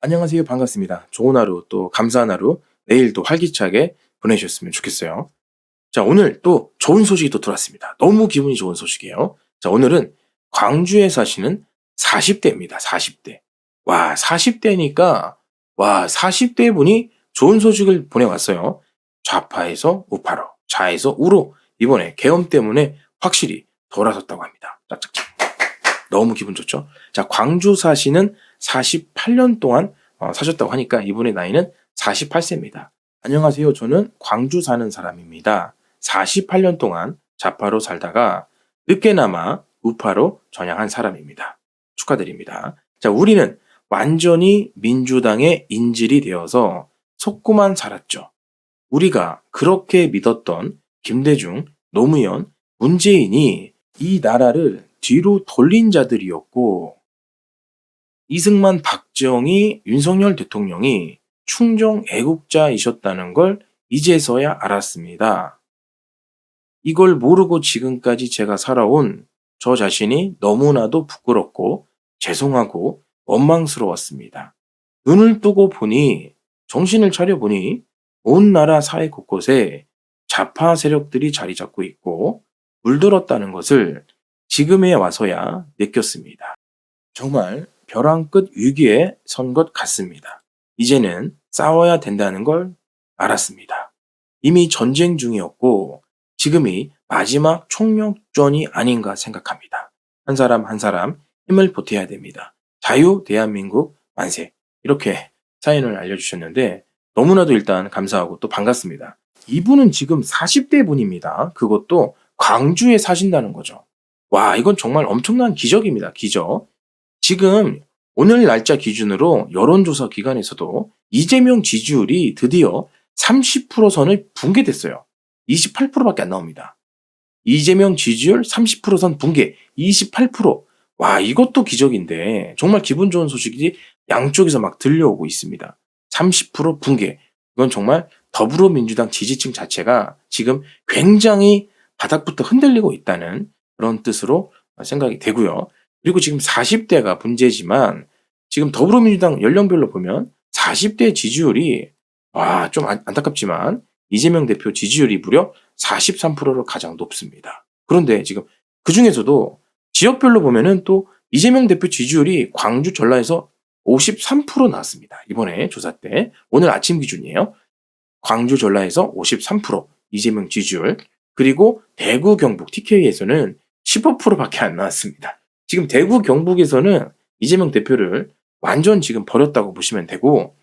안녕하세요. 반갑습니다. 좋은 하루 또 감사한 하루 내일도 활기차게 보내셨으면 좋겠어요. 자, 오늘 또 좋은 소식이 또 들어왔습니다. 너무 기분이 좋은 소식이에요. 자, 오늘은 광주에 사시는 40대입니다. 40대. 와, 40대니까 와, 40대 분이 좋은 소식을 보내왔어요. 좌파에서 우파로, 좌에서 우로 이번에 계엄 때문에 확실히 돌아섰다고 합니다. 짝짝짝. 너무 기분 좋죠? 자, 광주 사시는 48년 동안 어, 사셨다고 하니까 이분의 나이는 48세입니다. 안녕하세요. 저는 광주 사는 사람입니다. 48년 동안 좌파로 살다가 늦게나마 우파로 전향한 사람입니다. 축하드립니다. 자, 우리는 완전히 민주당의 인질이 되어서 속고만 살았죠. 우리가 그렇게 믿었던 김대중, 노무현, 문재인이 이 나라를 뒤로 돌린 자들이었고 이승만, 박정희, 윤석열 대통령이 충정 애국자이셨다는 걸 이제서야 알았습니다. 이걸 모르고 지금까지 제가 살아온 저 자신이 너무나도 부끄럽고 죄송하고 원망스러웠습니다. 눈을 뜨고 보니 정신을 차려보니 온 나라 사회 곳곳에 좌파 세력들이 자리 잡고 있고 물들었다는 것을 지금에 와서야 느꼈습니다. 정말 벼랑 끝 위기에 선 것 같습니다. 이제는 싸워야 된다는 걸 알았습니다. 이미 전쟁 중이었고 지금이 마지막 총력전이 아닌가 생각합니다. 한 사람 한 사람 힘을 보태야 됩니다. 자유 대한민국 만세 이렇게 사연을 알려주셨는데 너무나도 일단 감사하고 또 반갑습니다. 이분은 지금 40대 분입니다. 그것도 광주에 사신다는 거죠. 와, 이건 정말 엄청난 기적입니다. 기적. 지금 오늘 날짜 기준으로 여론조사 기관에서도 이재명 지지율이 드디어 30% 선을 붕괴됐어요. 28%밖에 안 나옵니다. 이재명 지지율 30%선 붕괴, 28%. 와, 이것도 기적인데 정말 기분 좋은 소식이 양쪽에서 막 들려오고 있습니다. 30% 붕괴. 이건 정말 더불어민주당 지지층 자체가 지금 굉장히 바닥부터 흔들리고 있다는 그런 뜻으로 생각이 되고요. 그리고 지금 40대가 문제지만 지금 더불어민주당 연령별로 보면 40대 지지율이 와, 좀 안- 안타깝지만 이재명 대표 지지율이 무려 43%로 가장 높습니다. 그런데 지금 그 중에서도 지역별로 보면은 또 이재명 대표 지지율이 광주 전라에서 53% 나왔습니다. 이번에 조사 때 오늘 아침 기준이에요. 광주 전라에서 53% 이재명 지지율 그리고 대구 경북 TK에서는 15%밖에 안 나왔습니다. 지금 대구 경북에서는 이재명 대표를 완전 지금 버렸다고 보시면 되고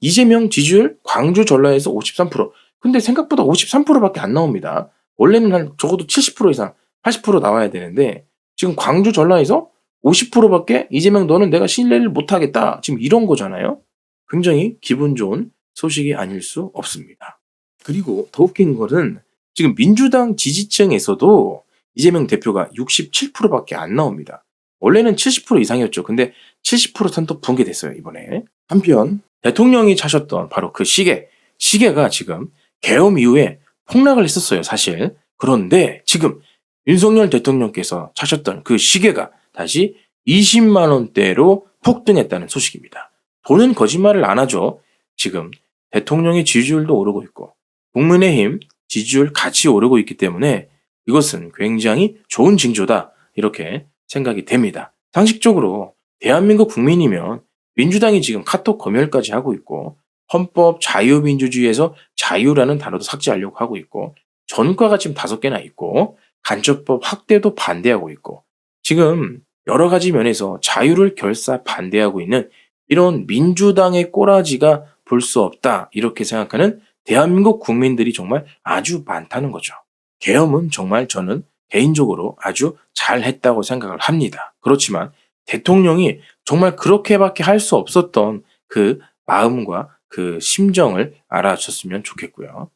이재명 지지율 광주 전라에서 53%. 근데 생각보다 53%밖에 안 나옵니다. 원래는 한 적어도 70% 이상, 80% 나와야 되는데 지금 광주 전라에서 50%밖에 이재명 너는 내가 신뢰를 못 하겠다. 지금 이런 거잖아요. 굉장히 기분 좋은 소식이 아닐 수 없습니다. 그리고 더 웃긴 거는 지금 민주당 지지층에서도 이재명 대표가 67%밖에 안 나옵니다. 원래는 70% 이상이었죠. 근데 70% 선도 붕괴됐어요, 이번에. 한편 대통령이 차셨던 바로 그 시계, 시계가 지금 계엄 이후에 폭락을 했었어요, 사실. 그런데 지금 윤석열 대통령께서 차셨던 그 시계가 다시 20만 원대로 폭등했다는 소식입니다. 돈은 거짓말을 안 하죠. 지금 대통령의 지지율도 오르고 있고 국민의힘 지지율 같이 오르고 있기 때문에 이것은 굉장히 좋은 징조다 이렇게 생각이 됩니다. 상식적으로 대한민국 국민이면 민주당이 지금 카톡 검열까지 하고 있고 헌법 자유민주주의에서 자유라는 단어도 삭제하려고 하고 있고 전과가 지금 다섯 개나 있고 간첩법 확대도 반대하고 있고 지금 여러 가지 면에서 자유를 결사 반대하고 있는 이런 민주당의 꼬라지가 볼 수 없다 이렇게 생각하는 대한민국 국민들이 정말 아주 많다는 거죠. 계엄은 정말 저는 개인적으로 아주 잘했다고 생각을 합니다. 그렇지만 대통령이 정말 그렇게밖에 할 수 없었던 그 마음과 그 심정을 알아주셨으면 좋겠고요.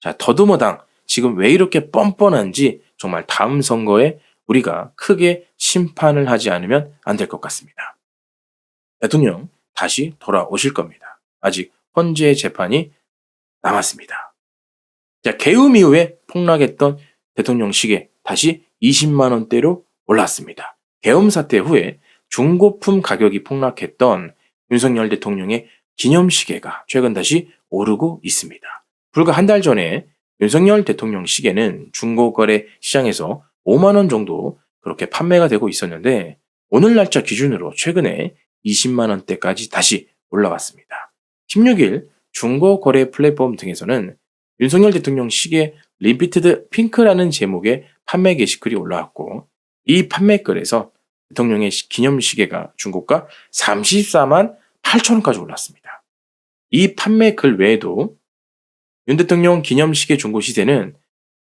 자, 더듬어당 지금 왜 이렇게 뻔뻔한지 정말 다음 선거에 우리가 크게 심판을 하지 않으면 안 될 것 같습니다. 대통령 다시 돌아오실 겁니다. 아직 헌재 재판이 남았습니다. 자, 계엄 이후에 폭락했던 대통령 시계 다시 20만 원대로 올랐습니다. 계엄 사태 후에 중고품 가격이 폭락했던 윤석열 대통령의 기념시계가 최근 다시 오르고 있습니다. 불과 한 달 전에 윤석열 대통령 시계는 중고거래 시장에서 5만원 정도 그렇게 판매가 되고 있었는데 오늘 날짜 기준으로 최근에 20만원대까지 다시 올라갔습니다. 16일 중고거래 플랫폼 등에서는 윤석열 대통령 시계 리피티드 핑크라는 제목의 판매 게시글이 올라왔고 이 판매 글에서 대통령의 시- 기념 시계가 중고가 34만 8천원까지 올랐습니다. 이 판매 글 외에도 윤 대통령 기념 시계 중고 시세는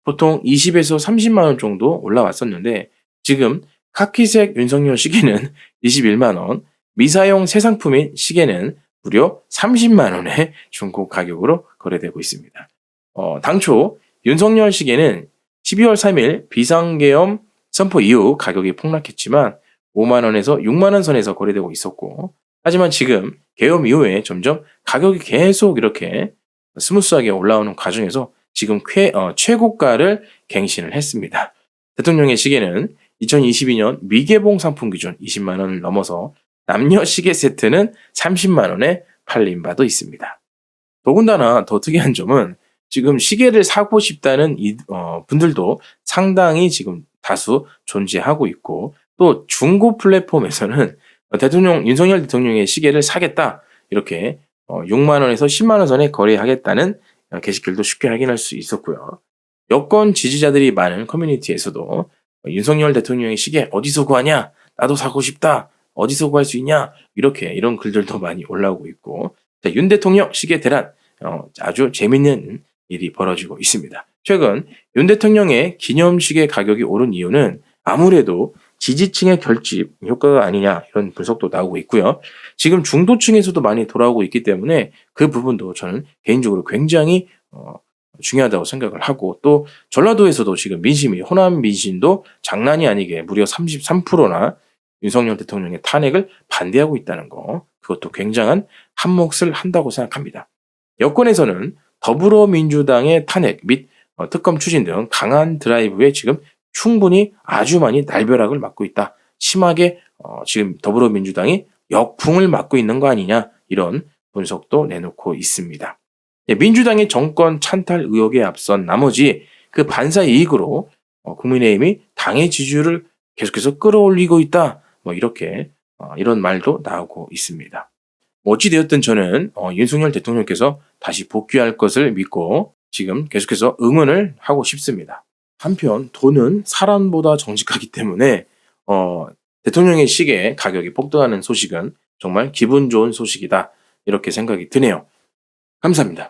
보통 20에서 30만 원 정도 올라왔었는데 지금 카키색 윤석열 시계는 21만 원, 미사용 새 상품인 시계는 무려 30만 원의 중고 가격으로 거래되고 있습니다. 어, 당초 윤석열 시계는 12월 3일 비상계엄 선포 이후 가격이 폭락했지만 5만 원에서 6만 원 선에서 거래되고 있었고 하지만 지금 계엄 이후에 점점 가격이 계속 이렇게 스무스하게 올라오는 과정에서 지금 쾌- 어, 최고가를 갱신을 했습니다. 대통령의 시계는 2022년 미개봉 상품 기준 20만 원을 넘어서 남녀 시계 세트는 30만 원에 팔린 바도 있습니다. 더군다나 더 특이한 점은 지금 시계를 사고 싶다는 이- 어, 분들도 상당히 지금 다수 존재하고 있고 또 중고 플랫폼에서는 대통령 윤석열 대통령의 시계를 사겠다 이렇게 어, 6만 원에서 10만 원 선에 거래하겠다는 어, 게시글도 쉽게 확인할 수 있었고요. 여권 지지자들이 많은 커뮤니티에서도 어, 윤석열 대통령의 시계 어디서 구하냐? 나도 사고 싶다. 어디서 구할 수 있냐? 이렇게 이런 글들도 많이 올라오고 있고 자, 윤 대통령 시계 대란 어, 아주 재밌는 일이 벌어지고 있습니다. 최근 윤 대통령의 기념시계 가격이 오른 이유는 아무래도 지지층의 결집 효과가 아니냐 이런 분석도 나오고 있고요. 지금 중도층에서도 많이 돌아오고 있기 때문에 그 부분도 저는 개인적으로 굉장히 어, 중요하다고 생각을 하고 또 전라도에서도 지금 민심이 호남 민심도 장난이 아니게 무려 33%나 윤석열 대통령의 탄핵을 반대하고 있다는 거 그것도 굉장한 한몫을 한다고 생각합니다. 여권에서는 더불어민주당의 탄핵 및 어, 특검 추진 등 강한 드라이브에 지금 충분히 아주 많이 날벼락을 맞고 있다. 심하게 어, 지금 더불어민주당이 역풍을 맞고 있는 거 아니냐 이런 분석도 내놓고 있습니다. 예, 민주당의 정권 찬탈 의혹에 앞선 나머지 그 반사 이익으로 어, 국민의힘이 당의 지지율을 계속해서 끌어올리고 있다. 뭐 이렇게 어, 이런 말도 나오고 있습니다. 뭐 어찌되었든 저는 어, 윤석열 대통령께서 다시 복귀할 것을 믿고 지금 계속해서 응원을 하고 싶습니다. 한편 돈은 사람보다 정직하기 때문에 어, 대통령의 시계 가격이 폭등하는 소식은 정말 기분 좋은 소식이다 이렇게 생각이 드네요. 감사합니다.